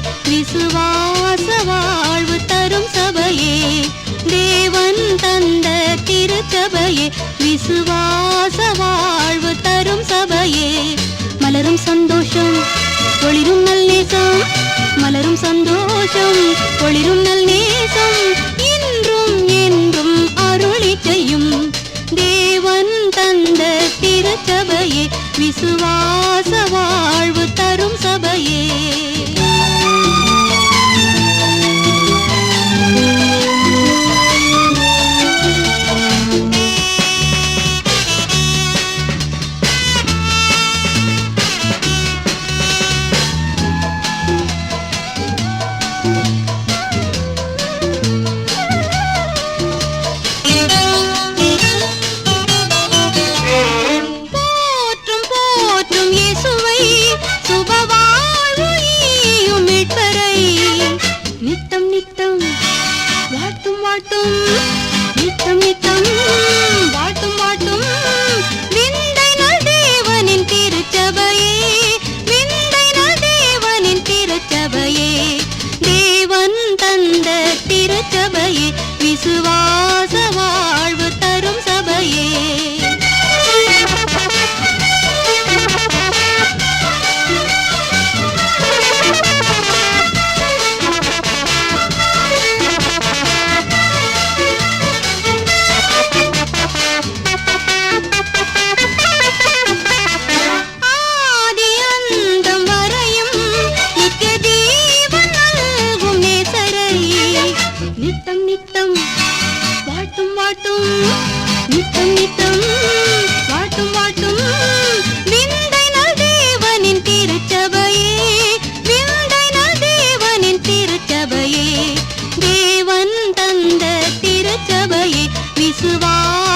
விசுவாச வாழ்வு தரும் சபையே. தேவன் தந்த திருச்சபையே. விசுவாச வாழ்வு தரும் சபையே. மலரும் சந்தோஷம் ஒளிரும் நல் நேசம். மலரும் சந்தோஷம் ஒளிரும் நல் நேசம். இன்றும் என்றும் அருளி செய்யும். தேவன் தந்த திருச்சபையே. விசுவாச வாழ்வு தரும் சபையே. ஈயும் நித்தம் நித்தம் வாட்டும் வாட்டும். நித்தம் நித்தம் வாட்டும் வாட்டும். விந்தை நல் தேவனின் திருச்சபையே. விந்தை நல் தேவனின் திருச்சபையே. தேவன் தந்த திருச்சபையே. விசுவாச வாழ்வு தரும் சபையே. நித்தம் நித்தம். வாழ்த்தும் வாழ்த்தும் நித்தம் நித்தம். வாழ்த்தும் வாழ்த்தும் விந்தை நல் தேவனின் திருச்சபையே. விந்தை நல் தேவனின் திருச்சபையே. தேவன் தந்த திருச்சபையே. விசுவாசவா